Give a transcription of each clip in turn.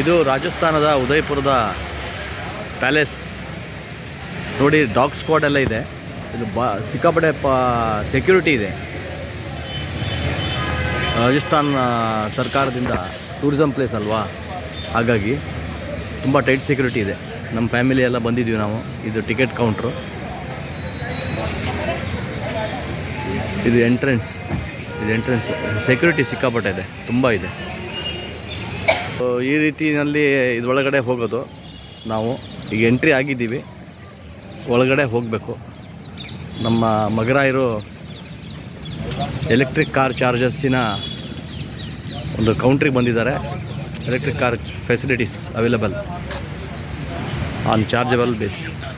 ಇದು ರಾಜಸ್ಥಾನದ ಉದಯಪುರದ ಪ್ಯಾಲೇಸ್. ನೋಡಿ, ಡಾಗ್ ಸ್ಕ್ವಾಡ್ ಎಲ್ಲ ಇದೆ. ಇದು ಬಾ, ಸಿಕ್ಕಾಪಟ್ಟೆ ಪ ಸೆಕ್ಯೂರಿಟಿ ಇದೆ. ರಾಜಸ್ಥಾನ ಸರ್ಕಾರದಿಂದ ಟೂರಿಸಮ್ ಪ್ಲೇಸ್ ಅಲ್ವಾ? ಹಾಗಾಗಿ ತುಂಬ ಟೈಟ್ ಸೆಕ್ಯೂರಿಟಿ ಇದೆ. ನಮ್ಮ ಫ್ಯಾಮಿಲಿ ಎಲ್ಲ ಬಂದಿದ್ದೀವಿ ನಾವು. ಇದು ಟಿಕೆಟ್ ಕೌಂಟ್ರು ಇದು ಎಂಟ್ರೆನ್ಸ್ ಇದು ಎಂಟ್ರೆನ್ಸ್ ಸೆಕ್ಯೂರಿಟಿ ಸಿಕ್ಕಾಪಟ್ಟೆ ಇದೆ. ತುಂಬ ಇದೆ. ಈ ರೀತಿಯಲ್ಲಿ ಇದರೊಳಗಡೆ ಹೋಗೋದು ನಾವು. ಈಗ ಎಂಟ್ರಿ ಆಗಿದ್ದೀವಿ. ಒಳಗಡೆ ಹೋಗಬೇಕು. ನಮ್ಮ ಮಗರ ಇರೋ ಎಲೆಕ್ಟ್ರಿಕ್ ಕಾರ್ ಚಾರ್ಜಸ್ಸಿನ ಒಂದು ಕೌಂಟ್ರಿಗೆ ಬಂದಿದ್ದಾರೆ. Electric car facilities available on chargeable basics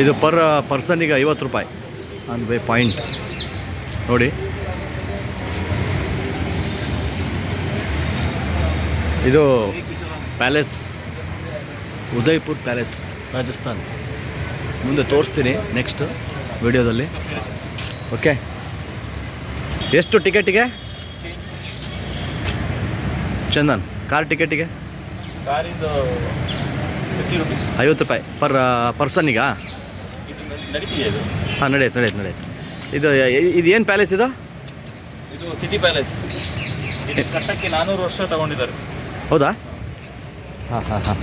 ಇದು ಪರ್ ಪರ್ಸನಿಗೆ ಐವತ್ತು ರೂಪಾಯಿ. On by point. ನೋಡಿ. ಇದು ಪ್ಯಾಲೇಸ್ ಉದಯ್ಪುರ್ ಪ್ಯಾಲೇಸ್ ರಾಜಸ್ಥಾನ್. ಮುಂದೆ ತೋರಿಸ್ತೀನಿ ನೆಕ್ಸ್ಟ್ ವಿಡಿಯೋದಲ್ಲಿ. ಓಕೆ. ಎಷ್ಟು ಟಿಕೆಟಿಗೆ? ಚಂದನ್ ಕಾರ್ ಟಿಕೆಟಿಗೆ? ಐವತ್ತು ರೂಪಾಯಿ. ಪರ್ ಪರ್ಸನಿಗಾ ಇದು ನಡೀತಿದೆ ಇದು? ಹಾಂ ನಡೆಯುತ್ತೆ ನಡೆಯುತ್ತೆ ನಡೆಯುತ್ತೆ. ಇದು ಇದು ಏನು ಪ್ಯಾಲೇಸ್ ಇದು? ಇದು ಸಿಟಿ ಪ್ಯಾಲೇಸ್ ಇದು ಕಟ್ಟಕ್ಕೆ ನಾನ್ನೂರು ವರ್ಷ ತಗೊಂಡಿದ್ದಾರೆ. ಹೌದಾ? ಹಾಂ ಹಾಂ ಹಾಂ.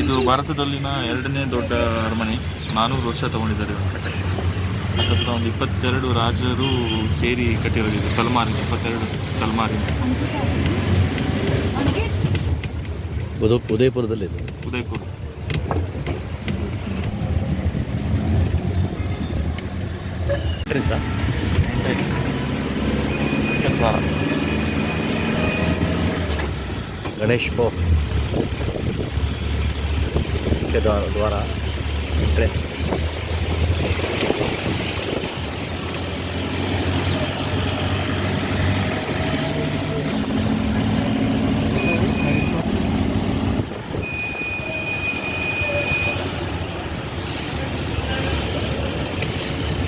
ಇದು ಭಾರತದಲ್ಲಿನ ಎರಡನೇ ದೊಡ್ಡ ಅರಮನೆ. ನಾನೂರು ವರ್ಷ ತಗೊಂಡಿದ್ದಾರೆ ಹತ್ರ ಒಂದು ಇಪ್ಪತ್ತೆರಡು ರಾಜರು ಸೇರಿ ಕಟ್ಟಿರೋದು ಇದು ತಲೆಮಾರಿನ ಇಪ್ಪತ್ತೆರಡು ತಲೆಮಾರಿನ. ಸರ್ ಉದಯಪುರದಲ್ಲಿದೆ ಉದಯಪುರ ಎಂಟ್ರೆನ್ಸಾ ಗಣೇಶ್ ಬೋ ಮುಖ್ಯ ದ್ವಾರ ದ್ವಾರ entrance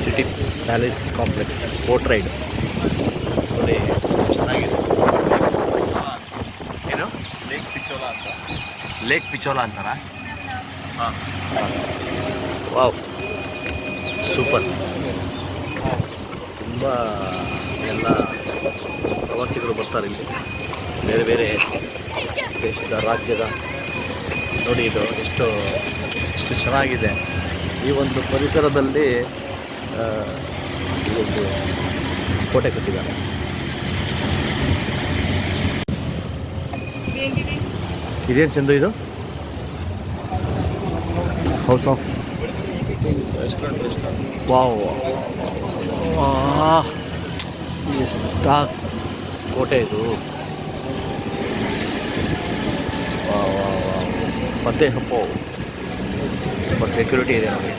city palace complex boat ride ನೋಡಿ ಎಷ್ಟು ಚೆನ್ನಾಗಿದೆ ಏನು ಲೇಕ್ ಪಿಚೋಲ ಅಂತ ಲೇಕ್ ಪಿಚೋಲ ಅಂತಾರ? ಹಾಂ. ವಾವ್. ಸೂಪರ್. ತುಂಬ ಎಲ್ಲ ಪ್ರವಾಸಿಗರು ಬರ್ತಾರೆ ಇಲ್ಲಿ. ಬೇರೆ ಬೇರೆ ದೇಶದ ರಾಜ್ಯದ. ನೋಡಿ ಇದು ಎಷ್ಟು ಎಷ್ಟು ಚೆನ್ನಾಗಿದೆ. ಈ ಒಂದು ಪರಿಸರದಲ್ಲಿ ಈ ಒಂದು ಕೋಟೆ ಕಟ್ಟಿದ್ದಾರೆ. ಇದೇನು ಚಂದ ಇದು? ಹೌಸ್ ಆಫ್ ವಾವ್ ಎಷ್ಟ ಕೋಟೆ ಇದು. ಮತ್ತೆ ಹಪ್ಪು. ತುಂಬ ಸೆಕ್ಯೂರಿಟಿ ಇದೆ ನಮಗೆ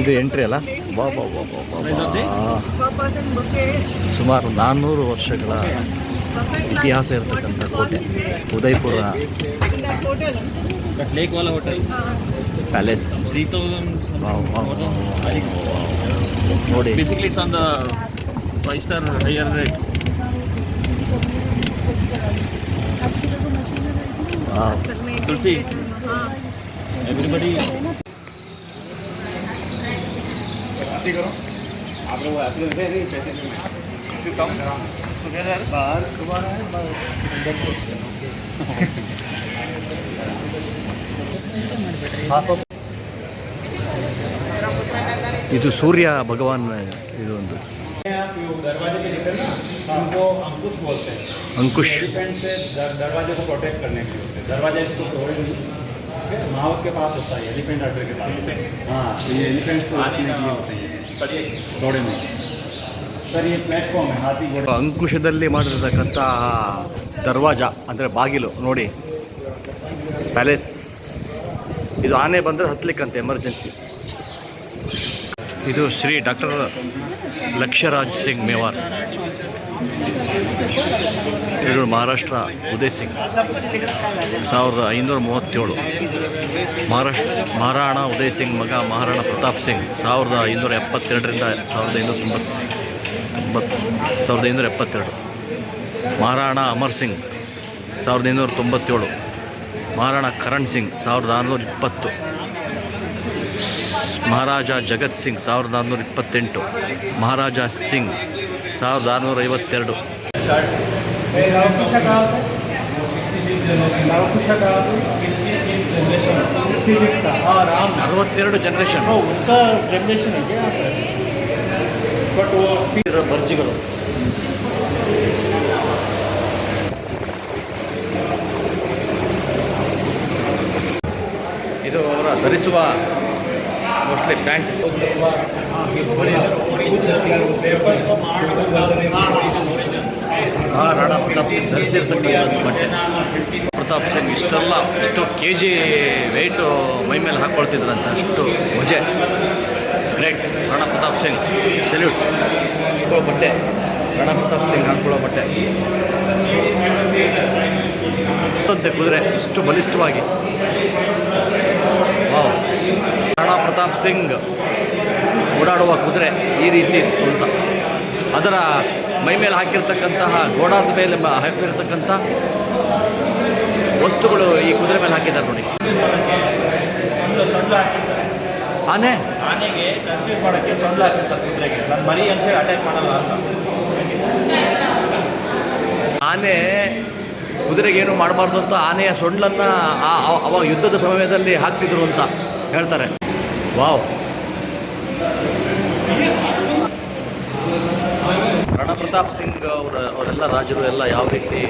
ಇದು ಎಂಟ್ರಿ ಅಲ್ಲ. ಸುಮಾರು ನಾನ್ನೂರು ವರ್ಷಗಳ ಇತಿಹಾಸ ಇರತಕ್ಕಂಥ ಕೋಟೆ. ಉದಯಪುರ ಸ್ಟಾರ್ ಹೈಯರ್ ವಾಲ Hotel palace three thousand wow, wow, wow, ನೋಡಿ basically it's on the five star higher rate wow. Tulsi everybody ಇದು ಸೂರ್ಯ ಭಗವಾನ್ ಇದು ಒಂದು दरवाजे पे दिखे ना हमको अंकुश बोलते हैं ಅಂಕುಶ್ एलिफेंट से दर- दरवाजे को प्रोटेक्ट करने के लिए होते हैं दरवाजा इसको तोड़े नहीं ओके? महावत के पास होता है एलिफेंट अड्डे के पास हाँ तो ये एलिफेंट्स को रखने के लिए होते हैं तोड़े नहीं सर ये प्लेटफॉर्म है हाथी घोड़े ಅಂಕುಶದಲ್ಲಿ ಮಾಡಿರ್ತಕ್ಕಂಥ ದರ್ವಾಜ ಅಂದರೆ ಬಾಗಿಲು ನೋಡಿ ಪ್ಯಾಲೇಸ್ ಇದು ಆನೆ ಬಂದರೆ ಹತ್ಲಿಕ್ಕಂತೆ ಎಮರ್ಜೆನ್ಸಿ ಇದು ಶ್ರೀ ಡಾಕ್ಟರ್ ಲಕ್ಷ್ಯರಾಜ್ ಸಿಂಗ್ ಮೇವಾರ್ ಇದು ಮಹಾರಾಷ್ಟ್ರ ಉದಯ್ ಸಿಂಗ್. ಸಾವಿರದ ಐನೂರ ಮೂವತ್ತೇಳು. ಮಹಾರಾಷ್ಟ್ರ, ಮಹಾರಾಣ ಉದಯ್ ಸಿಂಗ್ ಮಗ ಮಹಾರಾಣ ಪ್ರತಾಪ್ ಸಿಂಗ್ ಸಾವಿರದ ಐನೂರ ಎಪ್ಪತ್ತೆರಡರಿಂದ ಸಾವಿರದ ಐನೂರ ತೊಂಬತ್ತು ತೊಂಬತ್ತು ಸಾವಿರದ ಐನೂರ ಎಪ್ಪತ್ತೆರಡು. ಮಹಾರಾಣ ಅಮರ್ ಸಿಂಗ್ ಸಾವಿರದ ಐನೂರ ತೊಂಬತ್ತೇಳು. ಮಹಾರಾಣ ಕರಣ್ ಸಿಂಗ್ ಸಾವಿರದ ಆರುನೂರ ಇಪ್ಪತ್ತು. ಮಹಾರಾಜ ಜಗತ್ ಸಿಂಗ್ ಸಾವಿರದ ಆರುನೂರ ಇಪ್ಪತ್ತೆಂಟು. ಮಹಾರಾಜ ಸಿಂಗ್ ಸಾವಿರದ ಆರುನೂರ ಐವತ್ತೆರಡು. हाँ राम ಅರವತ್ತೆರಡು ಜನರೇಷನ್ हाँ उनका जनरेशन है क्या बट वो ಬರ್ಜಿಗಳು ಇದು ಅವರ ಧರಿಸುವ ಮೋಸ್ಟ್ಲಿ ಪ್ಯಾಂಟ್ ಆ Rana Pratap Singh ಧರಿಸಿರ್ತಕ್ಕಂಥ ಬಟ್ಟೆ. ಪ್ರತಾಪ್ ಸಿಂಗ್ ಇಷ್ಟೆಲ್ಲ ಇಷ್ಟು ಕೆ ಜಿ ವೆಯ್ಟು ಮೈ ಮೇಲೆ ಹಾಕ್ಕೊಳ್ತಿದ್ರಂತ ಅಷ್ಟು ಮಜೆ ಗ್ರೇಟ್ ರಾಣಾ ಪ್ರತಾಪ್ ಸಿಂಗ್ ಸೆಲ್ಯೂಟ್ ಹಾಕೊಳ್ಳೋ ಬಟ್ಟೆ. ರಾಣಾ ಪ್ರತಾಪ್ ಸಿಂಗ್ ಹಾಕೊಳ್ಳೋ ಬಟ್ಟೆ. ಅಂತೆ ಕುದುರೆ, ಇಷ್ಟು ಬಲಿಷ್ಠವಾಗಿ. ವಾವ್. ರಾಣಾ ಪ್ರತಾಪ್ ಸಿಂಗ್ ಓಡಾಡುವ ಕುದುರೆ ಈ ರೀತಿ ಅಂತ. ಅದರ ಮೈ ಮೇಲೆ ಹಾಕಿರ್ತಕ್ಕಂತಹ ಗೋಡಾದ ಮೇಲೆ ಹಾಕಿರ್ತಕ್ಕಂಥ ವಸ್ತುಗಳು ಈ ಕುದುರೆ ಮೇಲೆ ಹಾಕಿದ್ದಾರೆ ನೋಡಿ. ಆನೆ? ಆನೆಗೆ ಕನ್ಫ್ಯೂಸ್ ಮಾಡೋಕ್ಕೆ ಸೊಂಡ್ಲು ಹಾಕಿರ್ತಾರೆ ಕುದುರೆಗೆ. ನಾನು ಮರಿ ಅಂತೇಳಿ ಅಟ್ಯಾಕ್ ಮಾಡಲ್ಲ ಅಂತ. ಆನೆ ಕುದುರೆಗೆ ಏನು ಮಾಡಬಾರ್ದು ಅಂತ ಆನೆಯ ಸೊಂಡ್ಲನ್ನು ಅವಾಗ ಯುದ್ಧದ ಸಮಯದಲ್ಲಿ ಹಾಕ್ತಿದ್ರು ಅಂತ ಹೇಳ್ತಾರೆ. ವಾವ್. ರಣಪ್ರತಾಪ್ ಸಿಂಗ್ ಅವರ ಅವರೆಲ್ಲ ರಾಜರು ಎಲ್ಲ ಯಾವ ರೀತಿ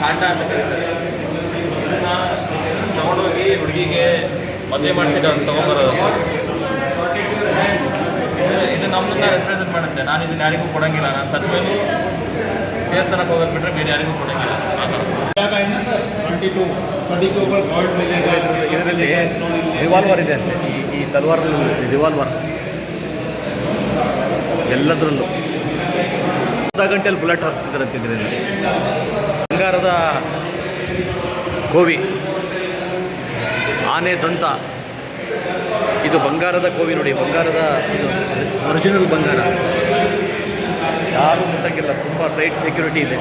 ಕಾಂಡ ಅಂತ ತಗೊಂಡೋಗಿ ಹುಡುಗಿಗೆ ಮದುವೆ ಮಾಡಿಸಿದ ಅವ್ರು ಇದು ನಮ್ಮನ್ನ ರೆಪ್ರೆಸೆಂಟ್ ಮಾಡುತ್ತೆ. ನಾನು ಇದನ್ನ ಯಾರಿಗೂ ಕೊಡಂಗಿಲ್ಲ. ನಾನು ಸತ್ ಮೇಲೆ ದೇವಸ್ಥಾನಕ್ಕೆ ಹೋಗೋದು ಬಿಟ್ಟರೆ ಬೇರೆ ಯಾರಿಗೂ ಕೊಡೋಂಗಿಲ್ಲ. ಆ ಥರ. ರಿವಾಲ್ವರ್ ಇದೆ ಅಂತೆ ಈ ಈ ತಲ್ವಾರ್ ರಿವಾಲ್ವರ್ ಎಲ್ಲದರಲ್ಲೂ. ಅರ್ಧ ಗಂಟೆಯಲ್ಲಿ ಬುಲೆಟ್ ಹಾರಿಸ್ತಿದ್ರಂತೆ ಇದರಲ್ಲಿ ಬಂಗಾರದ ಕೋವಿ. ಆನೆ ದಂತ. ಇದು ಬಂಗಾರದ ಕೋವಿ ನೋಡಿ, ಬಂಗಾರದ ಇದು ಒರಿಜಿನಲ್ ಬಂಗಾರ. ಯಾರು ಮುಟ್ಟಂಗಿಲ್ಲ ತುಂಬ ಟೈಟ್ ಸೆಕ್ಯೂರಿಟಿ ಇದೆ.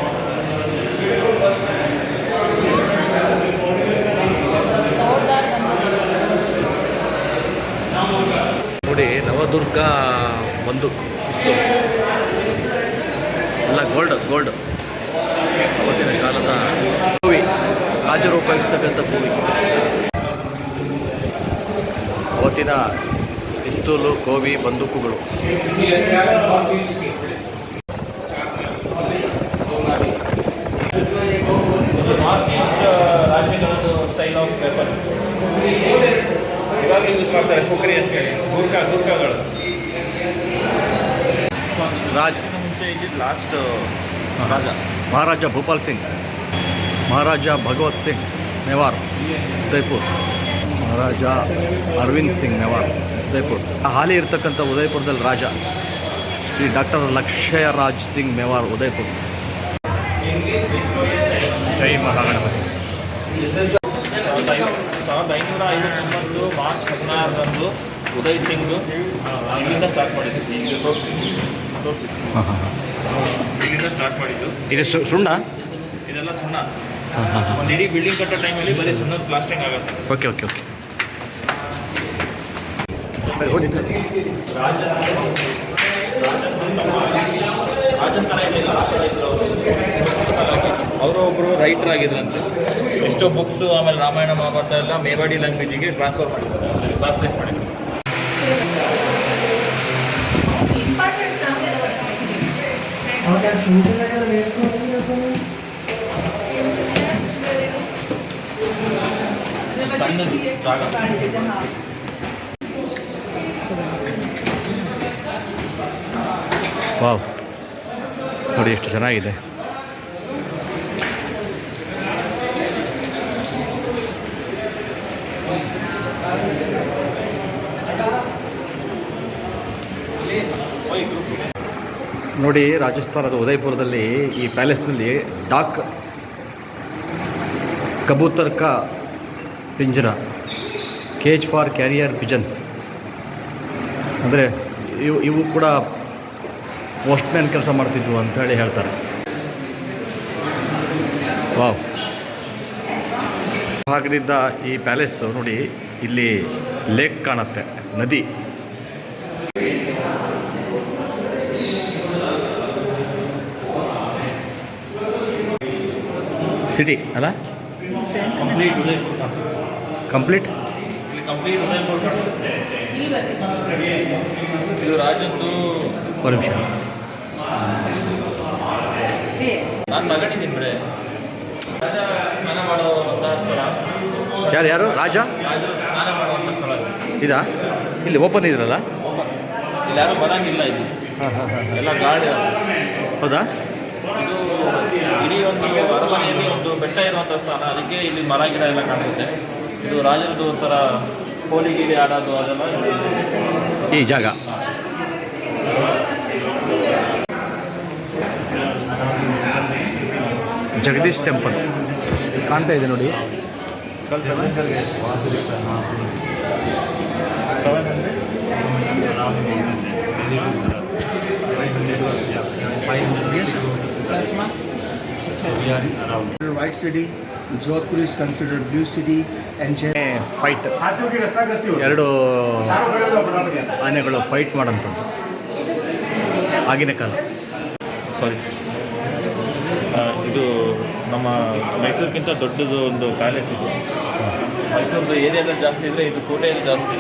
ನೋಡಿ, ನವದುರ್ಗ ಒಂದು ಇಷ್ಟು ಎಲ್ಲ ಗೋಲ್ಡ್ ಗೋಲ್ಡ್ ಅವತ್ತಿನ ಕಾಲದ ಕೋವಿ ರಾಜರು ಉಪಯೋಗಿಸ್ತಕ್ಕಂಥ ಕೋವಿ ಅವತ್ತಿನ ಪಿಸ್ತೂಲು ಕೋವಿ ಬಂದೂಕುಗಳು. ನಾರ್ತ್ ಈಸ್ಟ್ ರಾಜ್ಯಗಳದ್ದು ಸ್ಟೈಲ್ ಆಫ್ ವೆಪನ್ ಇವಾಗಲೂ ಯೂಸ್ ಮಾಡ್ತಾರೆ ಕುಕ್ರಿ ಅಂತೇಳಿ. ಗುರ್ಕಾ ಗೂರ್ಖಾಗಳು ರಾಜ್. ಮುಂಚೆ ಇದ್ದಿದ್ದು ಲಾಸ್ಟ್ ರಾಜ. ಮಹಾರಾಜ ಭೂಪಾಲ್ ಸಿಂಗ್. ಮಹಾರಾಜ ಭಗವತ್ ಸಿಂಗ್ ನೆವಾರ್ ಉದಯ್ಪುರ್. ಮಹಾರಾಜ ಅರವಿಂದ್ ಸಿಂಗ್ ಮೇವಾರ್ ಉದಯ್ಪುರ್. ಹಾಲಿ ಇರ್ತಕ್ಕಂಥ ಉದಯ್ಪುರದಲ್ಲಿ ರಾಜ. ಶ್ರೀ ಡಾಕ್ಟರ್ ಲಕ್ಷ್ಯರಾಜ್ ಸಿಂಗ್ ಮೇವಾರ್ ಉದಯ್ಪುರ್. ಜೈ ಮಹಾಗಣಪತಿ. ಸಾವಿರದ ಐನೂರ ಐವತ್ತೊಂಬತ್ತು ಮಾರ್ಚ್ ಹದಿನಾರರಂದು ಉದಯ್ ಸಿಂಗ್ ಇಲ್ಲಿಂದ ಸ್ಟಾರ್ಟ್ ಮಾಡಿದ್ದು ಹಾಂ ಹಾಂ ಹಾಂ ಇಲ್ಲಿಂದ ಸ್ಟಾರ್ಟ್ ಮಾಡಿದ್ದು. ಇದು ಸು- ಸುಣ್ಣ? ಇದೆಲ್ಲ ಸುಣ್ಣ. ಹಾಂ ಹಾಂ ಹಾಂ. ಒಂದು ಇಡೀ ಬಿಲ್ಡಿಂಗ್ ಕಟ್ಟೋ ಟೈಮಲ್ಲಿ ಬರೀ ಸುಣ್ಣದ ಪ್ಲಾಸ್ಟಿಂಗ್ ಆಗುತ್ತೆ. ಓಕೆ ಓಕೆ ಓಕೆ ಸರಿ ಓದಿತ್ತು ರಾಜನ್ ಥರ ಇರಲಿಲ್ಲ ಅವರು. ಒಬ್ಬರು ರೈಟರ್ ಆಗಿದ್ರಂತೆ. ಎಷ್ಟೋ ಬುಕ್ಸು ಆಮೇಲೆ ರಾಮಾಯಣ ಮಹಾಭಾರತ ಎಲ್ಲ ಮೇವಾಡಿ ಲ್ಯಾಂಗ್ವೇಜಿಗೆ ಟ್ರಾನ್ಸ್ಫರ್ ಮಾಡಿದ್ದಾರೆ ಟ್ರಾನ್ಸ್ಲೇಟ್ ಮಾಡಿದ್ರು ಇಂಪಾರ್ಟೆಂಟ್ ಸಾಂಗ್ ಸಣ್ಣದು ಜಾಗ ವಾವ್. ನೋಡಿ ಎಷ್ಟು ಚೆನ್ನಾಗಿದೆ. ನೋಡಿ ರಾಜಸ್ಥಾನದ ಉದಯಪುರದಲ್ಲಿ ಈ ಪ್ಯಾಲೇಸ್ನಲ್ಲಿ ಡಾಕ್ ಕಬೂತರ್ಕ ಪಿಂಜರ, ಕೇಜ್ ಫಾರ್ ಕ್ಯಾರಿಯರ್ ಪಿಜನ್ಸ್. ಅಂದರೆ ಇವು ಇವು ಕೂಡ ಪೋಸ್ಟ್ಮ್ಯಾನ್ ಕೆಲಸ ಮಾಡ್ತಿದ್ವು ಅಂತ ಹೇಳಿ ಹೇಳ್ತಾರೆ. ವಾವ್. ಭಾಗದಿಂದ ಈ ಪ್ಯಾಲೇಸ್ ನೋಡಿ ಇಲ್ಲಿ ಲೇಕ್ ಕಾಣುತ್ತೆ, ನದಿ. ಸಿಟಿ ಅಲ್ಲ? ಕಂಪ್ಲೀಟ್ ಕಂಪ್ಲೀಟ್ ಇದು ರಾಜಂದು ಒಂದು ನಿಮಿಷ. ನಾನು ತಗೊಂಡಿದ್ದೀನಿ ಬಿಡೆ. ರಾಜ ಸ್ನಾನ ಮಾಡುವಂಥ ಸ್ಥಳ. ಯಾರು ಯಾರು? ರಾಜ? ಇದ ಸ್ನಾನ ಮಾಡುವಂಥ ಸ್ಥಳ ಇದು. ಇದಾ? ಇಲ್ಲಿ ಓಪನ್ ಇದ್ರಲ್ಲ? ಇಲ್ಲಿ ಯಾರು ಬರಂಗಿಲ್ಲ ಇಲ್ಲಿ. ಹಾಂ ಹಾಂ ಹಾಂ ಎಲ್ಲ ಗಾಳಿ ಹೌದಾ? ಇದು ಇಡೀ ಒಂದು ಅರಮನೆಯಲ್ಲಿ ಒಂದು ಬೆಟ್ಟ ಇರುವಂಥ ಸ್ಥಾನ. ಅದಕ್ಕೆ ಇಲ್ಲಿ ಮರ ಗಿಡ ಎಲ್ಲ ಕಾಣುತ್ತೆ ಇದು ರಾಜರದ್ದು ಒಂಥರ ಹೋಲಿ ಗಿಲಿ ಆಡೋದು ಅದೆಲ್ಲ ಈ ಜಾಗ. ಜಗದೀಶ್ ಟೆಂಪಲ್. ಕಾಣ್ತಾ ಇದೆ ನೋಡಿ. White city, Jodhpur is considered blue city, and Jaipur. Fight ಎರಡು ಆನೆಗಳು ಫೈಟ್ ಮಾಡೋಂಥದ್ದು ಆಗಿನ ಕಾಲ. ಸಾರಿ ಇದು ನಮ್ಮ ಮೈಸೂರಿಗಿಂತ ದೊಡ್ಡದು ಒಂದು ಪ್ಯಾಲೇಸ್ ಇದು. ಮೈಸೂರು ಏರಿಯಾದಲ್ಲಿ ಜಾಸ್ತಿ ಇದ್ರೆ ಇದು ಕೋಟೆಯಲ್ಲಿ ಜಾಸ್ತಿ.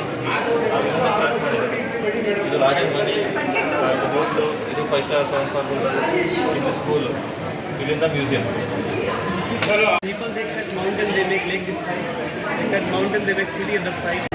ಇದು ರಾಜನ hotel five star seven star in the school within the museum. People think that mountain they make lake this side, that mountain they make city this side.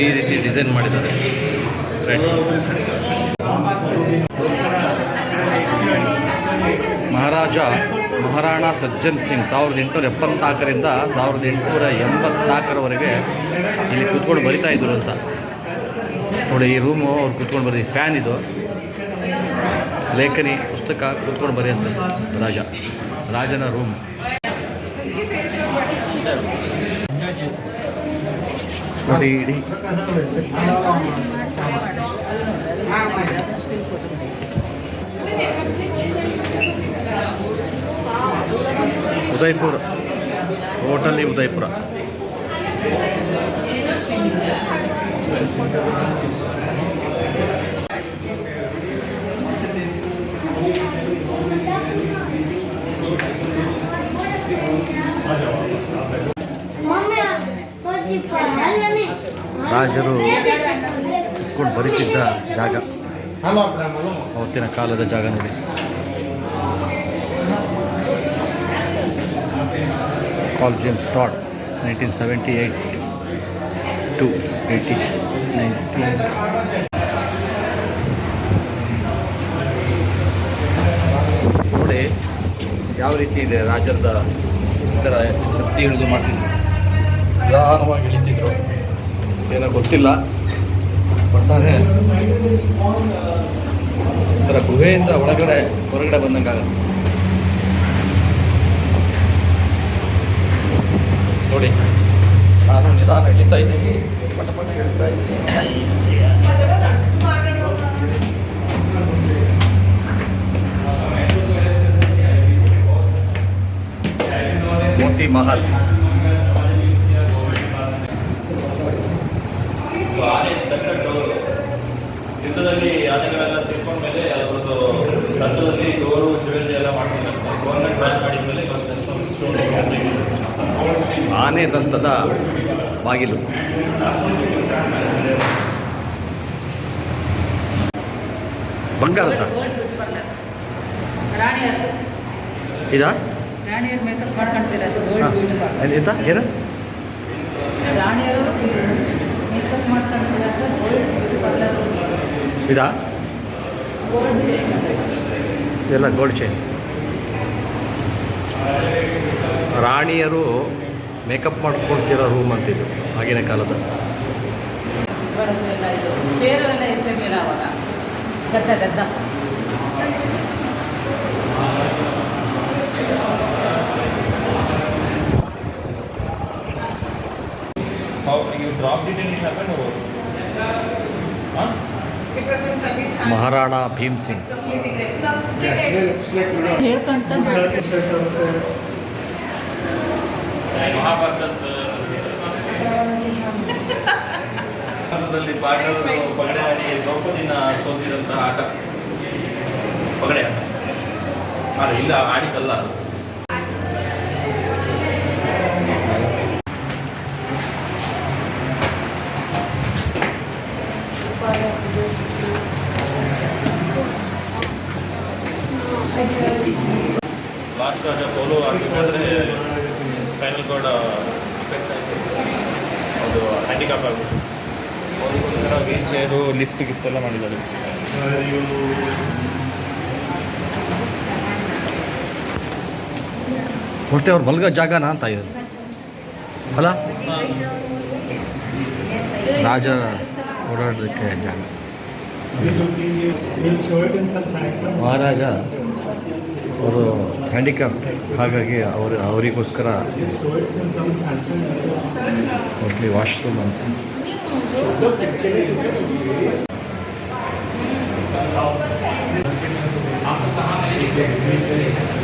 ಈ ರೀತಿ ಡಿಸೈನ್ ಮಾಡಿದ್ದಾರೆ. ಮಹಾರಾಜ ಮಹಾರಾಣ ಸಜ್ಜನ್ ಸಿಂಗ್ ಸಾವಿರದ ಎಂಟುನೂರ ಎಪ್ಪತ್ನಾಲ್ಕರಿಂದ ಸಾವಿರದ ಎಂಟುನೂರ ಎಂಬತ್ನಾಲ್ಕರವರೆಗೆ ಇಲ್ಲಿ ಕೂತ್ಕೊಂಡು ಬರಿತಾ ಇದ್ರು ಅಂತ. ನೋಡಿ, ಈ ರೂಮು ಅವ್ರು ಕೂತ್ಕೊಂಡು ಬರೀ ಫ್ಯಾನ್ ಇದು. ಲೇಖನಿ ಪುಸ್ತಕ ಕೂತ್ಕೊಂಡು ಬರೆಯುವಂಥದ್ದು ರಾಜ. ರಾಜನ ರೂಮ್ ನೋಡಿ ಇಡೀ ಉದಯ್ಪುರ ಟೋಟಲಿ ಉದಯ್ಪುರ ರಾಜರು ಕೂತ್ಕೊಂಡು ಬರೀತಿದ್ದ ಜಾಗ. ಅವತ್ತಿನ ಕಾಲದ ಜಾಗ ನೋಡಿ. ಕಾಲೇಜಿಯಂ start nineteen seventy eight to eighty nineteen ನೋಡಿ ಯಾವ ರೀತಿ ಇದೆ ರಾಜರದ ಇದರ ಶಕ್ತಿ ಹಿಡಿದು ಮಾಡ್ತಿದ್ರು. ನಿಧಾನವಾಗಿ ಇಳಿತಿದ್ರು ಏನೋ ಗೊತ್ತಿಲ್ಲ. ಒಟ್ಟಾರೆ ಒಂಥರ ಗುಹೆಯಿಂದ ಒಳಗಡೆ, ಹೊರಗಡೆ ಬಂದಂಗಾಗುತ್ತೆ. ನೋಡಿ, ನಾನು ನಿಧಾನ ಇಳಿತಾ ಇದ್ದೀನಿ. ಪಟ ಪಟ ಇಳಿತಾ ಇದ್ದೀನಿ. ಮೋತಿ ಮಹಲ್. ಆನೆ ತಕ್ಕಟ್ಟು ಯುದ್ಧದಲ್ಲಿ ಆನೆಗಳೆಲ್ಲ ತಿಳ್ಕೊಂಡ ಮೇಲೆ ಅದರದ್ದು ರಥದಲ್ಲಿ ಡೋರು ಎಲ್ಲ ಮಾಡ್ತಿದ್ದಾರೆ ಗೌರ್ಮೆಂಟ್ ಬ್ಯಾನ್ ಮಾಡಿದ ಮೇಲೆ ಇವತ್ತು ಎಷ್ಟೊಂದು ಸ್ಟೋರೀಸ್ ಆನೆ ದಂತದ ಬಾಗಿಲು. ಬಂಗಾರದ ಇದಾ? ರಾಣಿಯರ್ ಮೇಕಪ್ ಏನು? ರಾಣಿಯರು ಮೇಕಪ್ ಮಾಡ್ಕೊಂತಿರೋದು ಗೋಲ್ಡ್ ಬ್ಯೂಟಿ ಪಾರ್ಲರ್ ಇದಾ? ಇದೆಲ್ಲ ಗೋಲ್ಡ್ ಚೈನ್ ರಾಣಿಯರು ಮೇಕಪ್ ಮಾಡ್ಕೊಳ್ತಿರೋ ರೂಮ್ ಅಂತಿದ್ದು ಆಗಿನ ಕಾಲದ. ಚೇರು ಎಲ್ಲ ಇರ್ತಿರ್ಲಿಲ್ಲ ಅವಾಗ. ಗದ್ದ ಗದ್ದ. ಮಹಾರಾಣಾ ಭೀಮ್ ಸಿಂಗ್ ಭಾರತದಲ್ಲಿ ಪಾಂಡವರು ಪಗಡೆ ಆಡಿ ದ್ರೌಪದಿನ ಸೋತಿರುವಂತಹ ಆಟ. ಪಗಡೆ. ಆಟ ಅಲ್ಲ ಇಲ್ಲ ಆಡಿದ್ದಲ್ಲ ಅದು. ಲಾಸ್ಟ್ ಪೋಲು ಆಗಬೇಕಾದ್ರೆ ಸ್ಪೈನಲ್ ಕಾರ್ಡ್ ಅದು ಹ್ಯಾಂಡಿಕ್ಯಾಪ್ ಆಗುತ್ತೆ. ಅದಕ್ಕೋಸ್ಕರ ವೀಲ್ ಚೇರು ಲಿಫ್ಟ್ ಗಿಫ್ಟ್ ಎಲ್ಲ ಮಾಡಿದ್ದಾರೆ. ಹೊಟ್ಟೆ ಅವ್ರು ಮಲ್ಗೋ ಜಾಗನ ಅಂತ ಇದ್ದಾರೆ. ಅಲ್ಲ? ರಾಜ ಓಡಾಡೋದಕ್ಕೆ ಜಾಗ. ಮಹಾರಾಜ ಅವರು ಹ್ಯಾಂಡಿಕ್ಯಾಪ್. ಹಾಗಾಗಿ ಅವರು ಅವರಿಗೋಸ್ಕರ. ಮೊದಲು ವಾಶ್ರೂಮ್ ಅನ್ಸನ್ಸ್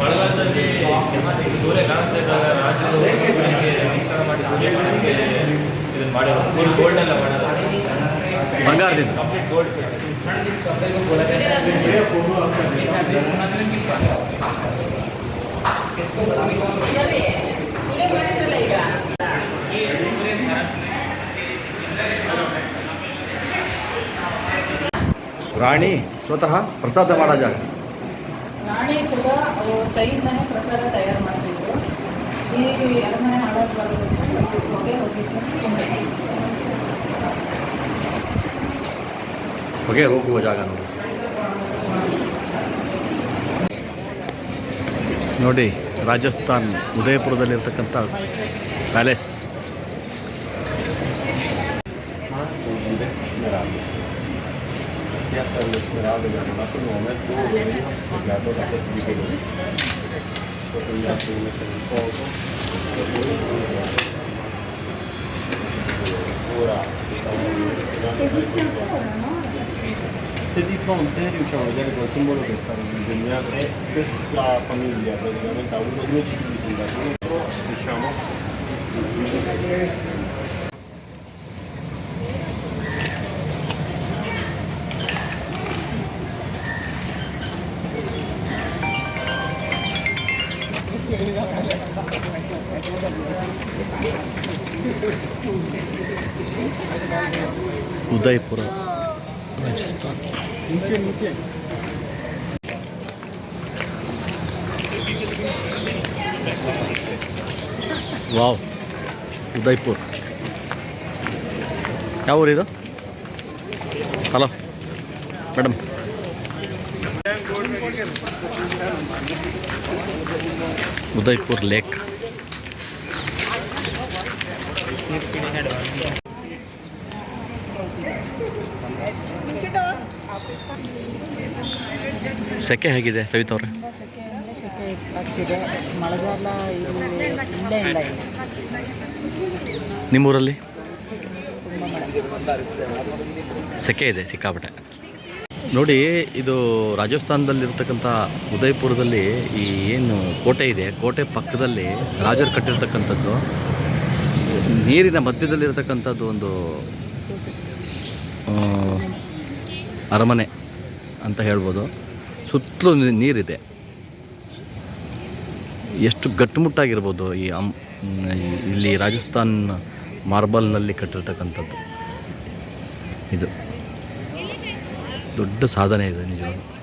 ಮಳೆಗಾಲದಲ್ಲಿ ಸೂರ್ಯ ಕಾಣಿಸ್ತಾ ಇದ್ದಾಗ ರಾಜರು ಸೂರ್ಯನಿಗೆ ನಮಸ್ಕಾರ ಮಾಡಿ ಪೂಜೆ ಮಾಡೋಕ್ಕೆ ಇದನ್ನು ಮಾಡಿರೋದು. ಫುಲ್ ಗೋಲ್ಡ್ ಎಲ್ಲ ಮಾಡಿರೋದು ಬಂಗಾರದಿಂದ. ಕಂಪ್ಲೀಟ್ ಗೋಲ್ಡ್ ರಾಣಿ, ಸ್ವತಃ ಪ್ರಸಾದ ಮಾಡೋ ಜಾಗ ರಾಣಿ ಸುಧಾ, ಅವ್ರ ಕೈಯಿಂದನೇ ಪ್ರಸಾದ ತಯಾರು ಮಾಡ್ತಿದ್ರು. ಈ ಅರಮನೆ ಹಾಳಾಗಿ ಬರೋದಕ್ಕೆ ಹೊಗೆ ಹೋಗಿದ್ದು ಚಿಂತೆ ಹೊಗೆ ಹೋಗುವ ಜಾಗ ನೋಡಿ ನೋಡಿ Rajasthan ಉದಯಪುರದಲ್ಲಿರ್ತಕ್ಕಂಥ palace. fronte riusciamo a vedere col simbolo che sta stato disegnato questa famiglia praticamente ha avuto due cicli di fondazione diciamo Udaipura. Wow. Udaipur ಯಾವ ಊರಿದು ಹಲೋ. ಮೇಡಮ್. ಉದಯ್ಪುರ್ ಲೇಕ್. ಸೆಕೆ ಹೇಗಿದೆ ಸವಿತಾ ಅವ್ರೆ? ಆಗ್ತಿದೆ ಮಳೆಗಾಲ ಇಲ್ಲಿ ಇಲ್ಲೇ ಇಲ್ಲ ಇಲ್ಲಿ ನಿಮ್ಮೂರಲ್ಲಿ ಸೆಕೆ ಇದೆ ಸಿಕ್ಕಾಪಟ್ಟೆ. ನೋಡಿ ಇದು ರಾಜಸ್ಥಾನದಲ್ಲಿರ್ತಕ್ಕಂಥ ಉದಯಪುರದಲ್ಲಿ ಈ ಏನು ಕೋಟೆ ಇದೆ ಕೋಟೆ ಪಕ್ಕದಲ್ಲಿ ರಾಜರು ಕಟ್ಟಿರ್ತಕ್ಕಂಥದ್ದು ನೀರಿನ ಮಧ್ಯದಲ್ಲಿರ್ತಕ್ಕಂಥದ್ದು ಒಂದು ಅರಮನೆ ಅಂತ ಹೇಳ್ಬೋದು. ಸುತ್ತಲೂ ನೀರಿದೆ. ಎಷ್ಟು ಗಟ್ಟುಮುಟ್ಟಾಗಿರ್ಬೋದು ಈ ಅಮ್ ಇಲ್ಲಿ ರಾಜಸ್ಥಾನ್ ಮಾರ್ಬಲ್ನಲ್ಲಿ ಕಟ್ಟಿರ್ತಕ್ಕಂಥದ್ದು. ಇದು ದೊಡ್ಡ ಸಾಧನೆ ಇದೆ ನಿಜವಾಗ್ಲೂ.